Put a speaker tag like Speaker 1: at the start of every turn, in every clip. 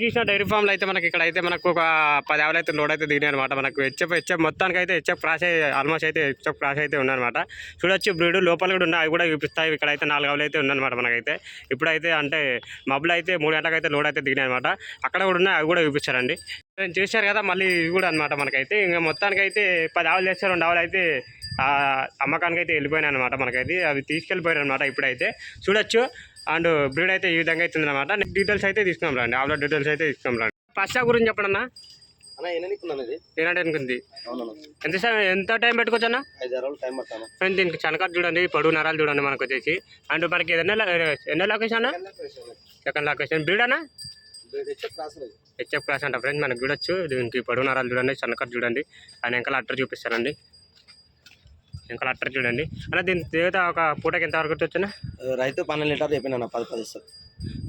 Speaker 1: Krishna dairy ఫామ్లో అయితే మనకి ఇక్కడ అయితే మనకు ఒక పది ఆవులు అయితే లోడ్ అయితే దిగినాయి అనమాట మనకు హెచ్ఎఫ్ హెచ్ఎఫ్ మొత్తానికి అయితే హెచ్ఎఫ్ క్రాష్ అయితే ఆల్మోస్ట్ అయితే హెచ్ఎఫ్ క్రాష్ అయితే ఉన్నాయన్నమాట చూడొచ్చు బ్రీడ్ లోపల కూడా ఉన్నాయి అవి కూడా చూపిస్తాయి. ఇక్కడ అయితే నాలుగు ఆవులు అయితే ఉన్నాయన్నమాట మనకైతే. ఇప్పుడైతే అంటే మబ్బులు అయితే మూడు గంటలకు అయితే లోడ్ అయితే దిగినాయి అనమాట అక్కడ కూడా ఉన్నాయి అవి కూడా చూపించారండి నేను చూశారు కదా మళ్ళీ ఇవి కూడా అనమాట మనకైతే. ఇంకా మొత్తానికి అయితే పది ఆవులు చేస్తే రెండు ఆవులు అయితే అమ్మకానికి అయితే వెళ్ళిపోయినాయి అనమాట మనకైతే. అవి తీసుకెళ్ళిపోయారు అనమాట ఇప్పుడైతే. చూడొచ్చు. అండ్ బ్రీడ్ అయితే ఈ విధంగా అవుతుంది అనమాట డీటెయిల్స్ అయితే తీసుకున్నాం రండి. ఆవుల డీటెయిల్స్ అయితే తీసుకున్నాం రండి. ఫస్ట్ గురించి చెప్పండి అన్న
Speaker 2: అవునన్నా.
Speaker 1: ఎంత ఎంత టైం పెట్టుకోవచ్చు అన్న దీనికి చనకట్ చూడండి. పొడుగు నరాలు చూడండి మనకు వచ్చేసి. అండ్ మనకి ఏదైనా ఎన్నో లొకేషన్ అన్న? సెకండ్ లొకేషన్ బ్రీడ్ అన్న? హెచ్ఎఫ్ క్లాస్ అంట ఫ్రెండ్స్ మనకు చూడొచ్చు. దీనికి పొడుగు నరాలు చూడండి చనకట్ చూడండి. ఆయన వెనకాల అట్టర్ చూపిస్తారండి వెనకాల అట్టర్ చూడండి అన్న దీని దేవత ఒక పూటకి ఎంత వరకు వచ్చునా
Speaker 2: రైతు పన్నెండు లీటర్ చెప్పిన పది పది ఇస్తారు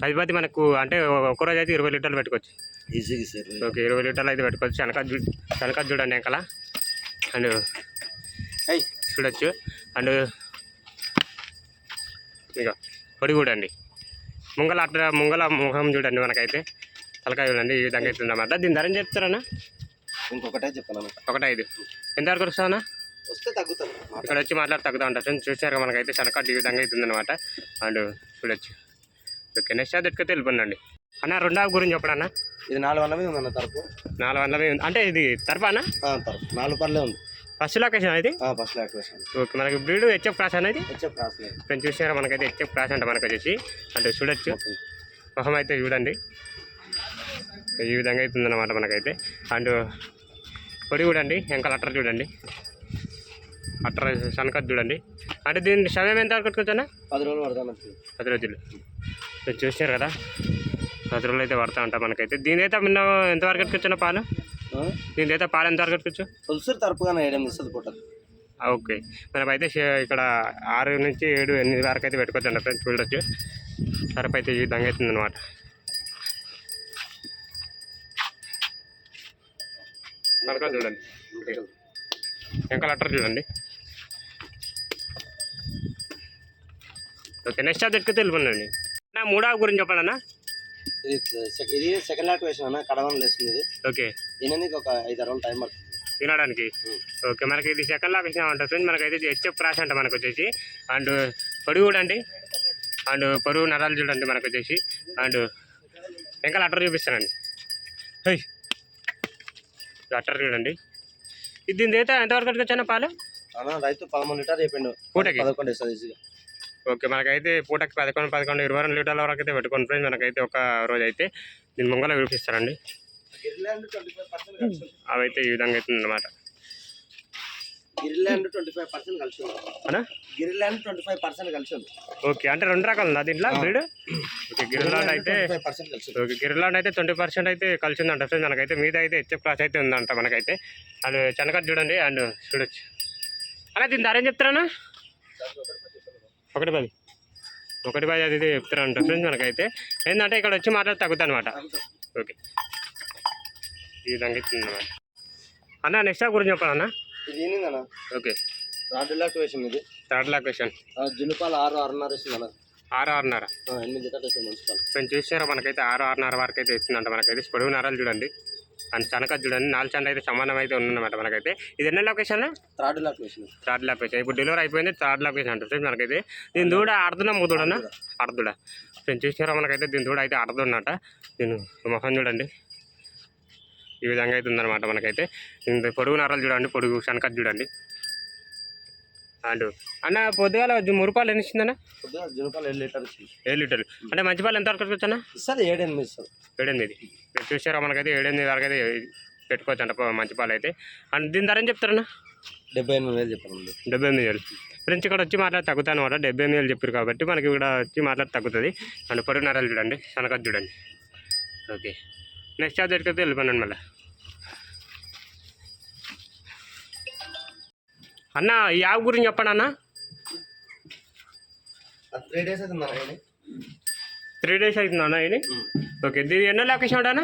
Speaker 1: పది పది మనకు అంటే ఒక రోజు అయితే ఇరవై లీటర్లు పెట్టుకోవచ్చు.
Speaker 2: ఈజీగా ఇస్తారు.
Speaker 1: ఓకే ఇరవై లీటర్లు అయితే పెట్టుకోవచ్చు. వెనకాల చూ వెనకాల చూడండి వెనకాల. అండ్
Speaker 2: అయ్యి
Speaker 1: చూడొచ్చు. అండ్ ఇక పొడి చూడండి ముంగల అట్ట ముంగల ముఖం చూడండి మనకైతే. తలకాయ చూడండి ఈ విధంగా అవుతుంది అన్నమాట దీని ధర చెప్తారన్నా?
Speaker 2: ఇంకొకటే చెప్తాను
Speaker 1: ఒకటి ఐదు ఎంతవరకు వస్తుందన్నా?
Speaker 2: వస్తే తగ్గుతాను
Speaker 1: ఇక్కడ వచ్చి మాట్లాడి తగ్గుతూ ఉంటుంది చూసారు మనకైతే శనకట్టు ఈ విధంగా అవుతుంది అనమాట అండ్ చూడొచ్చు. ఓకే నెక్స్ట్ అది ఎట్టుకైతే వెళ్ళిపోండి అన్న రెండవ గురించి చెప్పడన్నా
Speaker 2: ఇది నాలుగు వందల మీద ఉందన్న తరపు.
Speaker 1: నాలుగు వందల మీద. అంటే ఇది తరపానా
Speaker 2: తరపు. నాలుగు పర్లే ఉంది.
Speaker 1: ఫస్ట్ లొకేషన్ ఇది?
Speaker 2: ఫస్ట్ ల్యాక్ వేసాను
Speaker 1: ఓకే మనకి బ్రీడ్ హెచ్ఎఫ్ క్రాస్ అనేది
Speaker 2: హెచ్ఎఫ్ రాసలేదు
Speaker 1: నేను చూసారా మనకైతే హెచ్ఎఫ్ క్రాస్ అంట మనకు వచ్చేసి. అంటే చూడొచ్చు. మొహం అయితే చూడండి. ఈ విధంగా అవుతుంది అనమాట మనకైతే. అండ్ పొడి చూడండి వెనకాల అట్టర్ చూడండి. అట్టర్ సనకత్ చూడండి. అంటే దీని సమయం ఎంత వరకు
Speaker 2: పది రోజులు పడతాను
Speaker 1: పది రోజులు. మీరు చూసారు కదా? పది రోజులు అయితే పడతా ఉంటాం మనకైతే. దీని అయితే మిన్న ఎంతవరకు కట్టుకోవచ్చా పాలు? దీని అయితే పాలు ఎంతవరకు కట్టుకోవచ్చు
Speaker 2: తులసి తరపుగానే ఏడు ఇస్తుంది పుట్టదు.
Speaker 1: ఓకే. మనం అయితే ఇక్కడ ఆరు నుంచి ఏడు ఎనిమిది వరకు అయితే పెట్టుకోవచ్చు ఫ్రెండ్స్ చూడొచ్చు. సరపు అయితే ఈ విధంగా అవుతుంది అనమాట చూడండి. ఇంకా లెటర్ చూడండి. ఓకే నెక్స్ట్ ఎట్టుకు తెలుపండి నా మూడవ గురించి చెప్పండి అన్న
Speaker 2: ఇది సెక- ఇది సెకండ్ ల్యాక్ వేసిన అన్న కడవని లేస్తుంది. ఇది
Speaker 1: ఓకే.
Speaker 2: ఈయనకి ఒక ఐదు ఆరు రోజులు టైం పడుతుంది.
Speaker 1: తినడానికి ఓకే మనకి ఇది సెకండ్ లాక్ ఇచ్చిన ఉంటుంది ఫ్రెండ్స్ మనకైతే ఇది హెచ్ఎఫ్ క్రాష్ అంట మనకు వచ్చేసి. అండ్ పొడుగు చూడండి. అండ్ పొరుగు నరాలు చూడండి మనకు వచ్చేసి. అండ్ ఇంకా అట్టర్ చూపిస్తానండి. హై అట్టర్ చూడండి. ఇది దీని అయితే ఎంతవరకు వచ్చాను పాలు?
Speaker 2: అన్న రైతు పదమూడు లీటర్ చెప్పిండు.
Speaker 1: పూటకి?
Speaker 2: పదకొండు ఇస్తుంది ఈజీగా.
Speaker 1: ఓకే మనకైతే పూటకి పదకొండు పదకొండు ఇరవై రెండు లీటర్ల వరకు అయితే పెట్టుకోండి ఫ్రెండ్స్ మనకైతే ఒక రోజు అయితే దీని ముంగల చూపిస్తారండి
Speaker 2: గిరిలాండ్ ట్వంటీ ఫైవ్ పర్సెంట్ కలిసి ఉంది.
Speaker 1: అవి అయితే ఈ విధంగా అవుతుంది అనమాట ఓకే అంటే రెండు రకాలు ఉందా దీంట్లో బ్రీడ్? ఓకే గిరిలాండ్ అయితే ఓకే గిరిలాండ్ అయితే ట్వంటీ పర్సెంట్ అయితే కలిసి ఉందంట ఫ్రెండ్స్ మనకైతే మీద అయితే హెచ్ఎఫ్ క్లాస్ అయితే ఉందంట మనకైతే. అండ్ చెనకట్ చూడండి అండ్ చూడొచ్చు. అలా దీని ధర ఏం చెప్తారన్నా? ఒకటి పది. ఒకటి పది అది ఇది చెప్తారంట ఫ్రెండ్స్ మనకైతే. ఏంటంటే ఇక్కడ వచ్చి మాట్లాడి తగ్గుతా అనమాట ఓకే ఈ విధంగా ఇస్తుంది అనమాట అన్న నెక్స్ట్ గురించి చెప్పాలి అన్న ఓకే
Speaker 2: రెండు ల్యాక్ వేసింది ఇది.
Speaker 1: థర్డ్ లాక్
Speaker 2: ఆ, జునుపాలు ఆరు ఆరున్నర అన్న
Speaker 1: ఆరు ఆరున్నర.
Speaker 2: ఆ, ఎనిమిది
Speaker 1: కొంచెం చూసారా మనకైతే ఆరు ఆరున్నర వరకు అయితే ఇస్తుందంట మనకైతే పొడుగు నరాలు చూడండి. అండ్ చనక చూడండి నాలుగు చండ అయితే సమానం అయితే ఉందన్నమాట మనకైతే. ఇది ఎన్న లొకేషన్
Speaker 2: థర్డ్ వేసింది
Speaker 1: థర్డ్ లొకేషన్ ఇప్పుడు డెలివరీ అయిపోయింది థర్డ్ లొకేషన్ అంటే ఫ్రెండ్స్ మనకైతే. దీని దూడ అర్ధన ముదుడనా అర్ధుడ. నేను చూసారా మనకైతే దీని దూడ అయితే అర్ధున్నట దీని ముఖం చూడండి. ఈ విధంగా అయితే ఉందన్నమాట మనకైతే. పొడుగు నరాలు చూడండి పొడుగు శనకత్ చూడండి. అండ్ అన్న పొద్దుగాల మురుపాలు ఎన్ని ఇచ్చిందన్న?
Speaker 2: జునుపాలు ఏడు
Speaker 1: లీటర్లు అంటే మంచి పాలు ఎంత వరకు వచ్చానా
Speaker 2: ఇస్తుంది ఏడు ఎనిమిది ఇస్తుంది
Speaker 1: ఏడెనిమిది. మీరు చూసారా మనకైతే ఏడెనిమిది వరకు అయితే పెట్టుకోవచ్చు అంట మంచి పాలు అయితే. అండ్ దీని ధర ఏం చెప్తారన్నా?
Speaker 2: డెబ్బై ఎనిమిది వేలు చెప్పండి
Speaker 1: డెబ్బై ఎనిమిది వేలు. ఫ్రెండ్స్ ఇక్కడ వచ్చి మాట్లాడి తగ్గుతాయి అనమాట డెబ్బై ఎనిమిది వేలు చెప్పారు కాబట్టి మనకి ఇక్కడ వచ్చి మాట్లాడి తగ్గుతుంది. అండ్ పొరుగు నరాలు చూడండి శనకత్ చూడండి. ఓకే. నెక్స్ట్ ఛార్జ్ ఎక్కడికి వెళ్ళిపోయాను మళ్ళీ. అన్న ఈ ఆవు గురించి చెప్పండి అన్న.
Speaker 2: త్రీ డేస్ అవుతుంది అన్న
Speaker 1: త్రీ డేస్ అవుతుంది అన్న ఇది? ఓకే దీని ఎన్నో లొకేషన్ అన్న?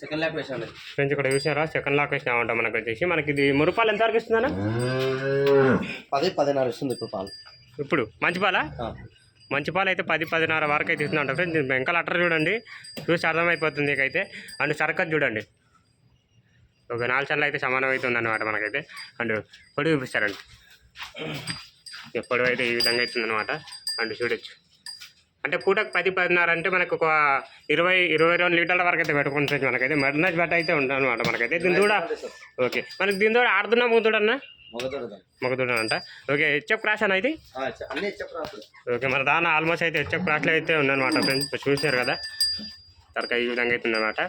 Speaker 2: సెకండ్ ల్యాక్ వేసాను
Speaker 1: ఫ్రెండ్స్ ఇక్కడ చూసారా సెకండ్ లొకేషన్ అవ్వంట మనకు వచ్చేసి? మనకి ఇది మురుపాలు ఎంత వరకు ఇస్తుందన్న?
Speaker 2: పది పదిన్నర ఇస్తుంది ఇప్పుడు పాలు.
Speaker 1: ఇప్పుడు మంచి పాలా. మంచి పాలు అయితే పది పదిన్నర వరకు అయితే ఇస్తుందంట. ఫ్రెండ్స్ వెంకల అట్టర్ చూడండి. చూసి అర్థమైపోతుంది ఇకైతే. అండ్ సర్కత్ చూడండి. నాలుగు సార్లు అయితే సమానం అవుతుంది అనమాట మనకైతే. అండ్ పొడి చూపిస్తారండి. పొడవు అయితే ఈ విధంగా అవుతుంది అనమాట అండ్ చూడొచ్చు. అంటే పూటకు పది పదిన్నర అంటే మనకు ఒక ఇరవై ఇరవై రెండు లీటర్ల వరకు అయితే పెట్టుకుంటుంది మనకైతే. మర్నాజ్ బట్ట అయితే ఉంటుంది అనమాట మనకైతే. దీని కూడా ఓకే. మనకి దీని కూడా ఆడుతున్నా మూతుడన్నా మొగదుడు అంట ఓకే హెచ్ఎఫ్ క్రాష్ అన్న ఇది? ఓకే మన దాని ఆల్మోస్ట్ అయితే హెచ్ఎఫ్ క్రాష్లో అయితే ఉందన్నమాట ఫ్రెండ్స్. కదా? తరక ఈ విధంగా అయితే ఉందన్నమాట.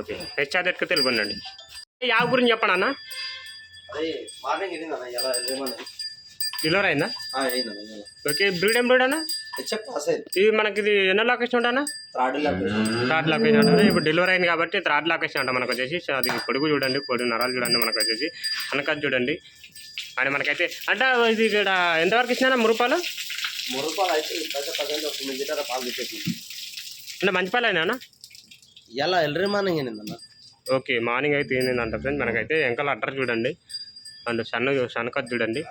Speaker 1: ఓకే హెచ్ఆర్ ఎట్టుకు తెలుపండి ఆవు గురించి చెప్పండి అన్న?
Speaker 2: మార్నింగ్
Speaker 1: డెలివరీ అయిందా? ఓకే బ్రీడ్ ఏం బ్రీడ్ అన్న? ఇది మనకి ఇది ఎన్నో లొకేషన్ ఉంటానా
Speaker 2: థర్డ్
Speaker 1: లొకేషన్. ఉంటుంది. ఇప్పుడు డెలివరీ అయింది కాబట్టి థర్డ్ లొకేషన్ అంట మనకు వచ్చేసి. అది పొడుగు చూడండి పొడుగు నరాలు చూడండి మనకు వచ్చేసి. అనకది చూడండి. అని మనకైతే అంటే ఇది ఇక్కడ ఎంతవరకు ఇచ్చినా మురుపాలు
Speaker 2: మూడు రూపాయలు అయితే
Speaker 1: అంటే మంచి పాలు అయినా
Speaker 2: ఎలా ఎల్లరి మార్నింగ్ వెళ్ళిందన్న
Speaker 1: ఓకే మార్నింగ్ అయితే ఏంటంటే ఫ్రెండ్? మనకైతే వెంకల అట్టర్ చూడండి. అండ్ సన్న సన్నకత్ చూడండి.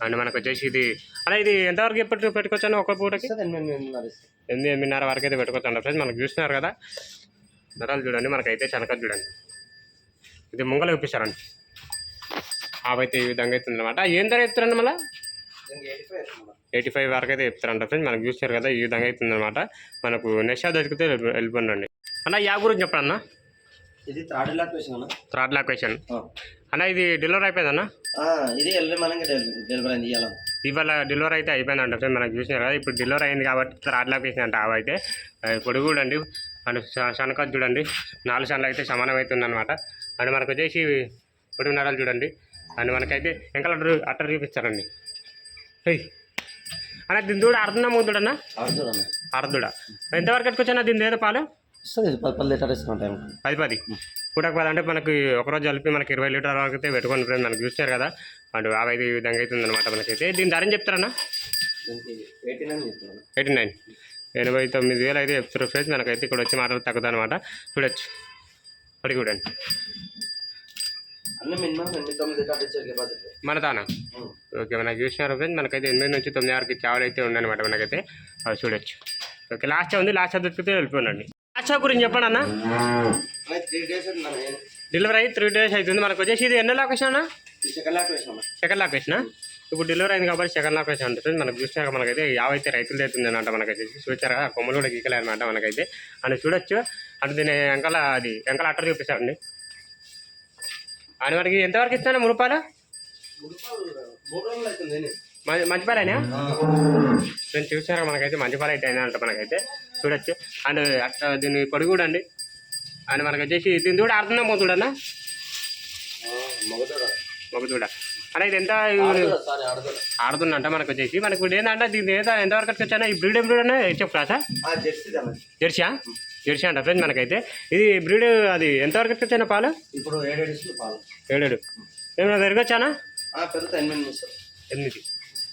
Speaker 1: అండ్ మనకు వచ్చేసి ఇది అలా ఇది ఎంతవరకు ఎప్పుడు పెట్టుకోవచ్చాను ఒక పూటకి?
Speaker 2: ఎనిమిది ఎనిమిదిన్నర
Speaker 1: వరకు అయితే పెట్టుకోవచ్చు ఫ్రెండ్స్ మనకు చూస్తున్నారు కదా? నరాలు చూడండి మనకైతే శనకత్ చూడండి. ఇది ముంగలు చూపిస్తారండి. అవైతే ఈ విధంగా అవుతుంది అనమాట ఏం ధర చెప్తారండి మళ్ళీ?
Speaker 2: ఎయిటీ ఫైవ్ ఇస్తుందన్న
Speaker 1: ఎయిటీ ఫైవ్ వరకు అయితే చెప్తారంట ఫ్రెండ్స్ మనకు చూస్తారు కదా ఈ విధంగా అవుతుంది అనమాట మనకు నెక్స్ట్ దొరికితే వెళ్ళిపోండి అన్న యా గురించి చెప్పండి అన్న.
Speaker 2: ఇది థర్డ్ ల్యాబ్ వేసిన
Speaker 1: థర్డ్ లొకేషన్ అన్న ఇది డెలివరీ అయిపోయిందన్న
Speaker 2: ఇది డెలివరీ అయింది ఇవాళ
Speaker 1: ఇవాళ డెలివరీ అయితే అయిపోయిందంట ఫ్రెండ్ మనకు చూసినారు కదా ఇప్పుడు డెలివరీ అయింది కాబట్టి థర్డ్ లొకేషన్ అంట. అవి అయితే పొడుగు చూడండి అండ్ శనకత్ చూడండి నాలుగు సార్లు అయితే సమానం అవుతుంది అనమాట అండ్ మనకు వచ్చేసి పొడుగు నరాలు చూడండి. అండ్ మనకైతే ఎంకల అట్టర్ అట్టర్ చూపిస్తారండి. అన్న దీని దూడ అర్థం ముందుడన్నా? అర్ధుడా. ఎంతవరకు కట్టుకొచ్చా దీని ఏదో పాలు?
Speaker 2: ఇస్తుంది పది పది లీటర్ ఇస్తున్నాం టైం
Speaker 1: పది పది. పూటకు పది అంటే మనకి ఒకరోజు కలిపి మనకి ఇరవై లీటర్ వరకు అయితే పెట్టుకొని ఫ్రెండ్ మనకి చూస్తారు కదా అండ్ అవి ఈ విధంగా అవుతుంది అనమాట మనకైతే. దీని ధర చెప్తారన్నా?
Speaker 2: ఎయిటీ నైన్
Speaker 1: ఎనభై తొమ్మిది వేలు అయితే చెప్తారు ఫ్రెండ్స్ మనకైతే ఇక్కడ వచ్చి మాటలు తగ్గుతుంది అనమాట చూడొచ్చు. పడి చూడండి. మన తానా? ఓకే మనకి చూసినారు ఫ్రెండ్స్ మనకైతే ఎనిమిది నుంచి తొమ్మిది వరకు చావలు అయితే ఉందన్నమాట మనకైతే. చూడొచ్చు. ఓకే లాస్ట్ ఉంది లాస్ట్ దొరికితే వెళ్ళిపోనండి లాస్ట్ గురించి చెప్పండి అన్న. డెలివరీ అయ్యి త్రీ డేస్ అవుతుంది. మనకు వచ్చేసి ఇది ఎన్నో లొకేషన్ అన్న?
Speaker 2: సెకండ్
Speaker 1: లొకేషన్ ఇప్పుడు డెలివరీ అయింది కాబట్టి సెకండ్ లొకేషన్ ఉంటుంది. మనకు చూసినాక మనకైతే యావైతే రైతులు అవుతుంది అనమాట మనకైతే. చూసారు కదా కొమ్మలు కూడా గీకలే అనమాట మనకైతే. అని చూడొచ్చు. అంటే దీని వెంకల అది వెంకల అట్టర్ చూపిస్తారండి. అని మనకి ఎంతవరకు ఇస్తాను? మూడు రూపాయలు?
Speaker 2: మూడు రోజులు అవుతుంది
Speaker 1: మంచి మంచి పాలైనా? నేను చూసారా మనకైతే మంచి పాలు అయితే అయినా మనకైతే. చూడొచ్చు. అండ్ అట్లా దీన్ని పొడి కూడా అండి అండ్ మనకు వచ్చేసి దీని కూడా ఆడుతున్నా మోతుడన్నా
Speaker 2: మగదోడ.
Speaker 1: అన్న ఇది ఎంత ఆడుతుందంట మనకు వచ్చేసి మనకు ఇప్పుడు ఏంటంటే దీని ఏదో ఎంతవరకు వచ్చానా ఈ బ్రీడ్ బ్రీడ్ అనే చెప్పు క్లాసా
Speaker 2: జెర్సీ అన్న
Speaker 1: జెర్సీయా జెర్సీ అంట ఫ్రెండ్స్ మనకైతే. ఇది బ్రీడ్ అది ఎంతవరకు వచ్చానా పాలు?
Speaker 2: ఇప్పుడు ఏడేడు
Speaker 1: ఏడేడు. ఏమైనా పెరగచ్చానా
Speaker 2: ఎనిమిది.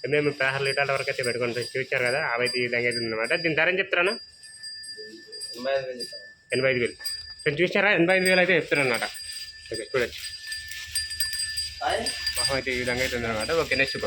Speaker 1: ఎనిమిది పదహారు లీటర్ల వరకు అయితే పెట్టుకుంటాం. చూపించారు కదా అవైతే ఈ విధంగా అయితే ఉందన్నమాట. దీని ధర ఏం చెప్తారా
Speaker 2: ఎనభై ఐదు వేలు.
Speaker 1: ఫ్రెండ్స్ చూసారా ఎనభై ఐదు వేలు అయితే చెప్తారనమాట ఓకే చూడొచ్చు. మొహం అయితే ఈ విధంగా అయితే ఉందన్నమాట. Okay next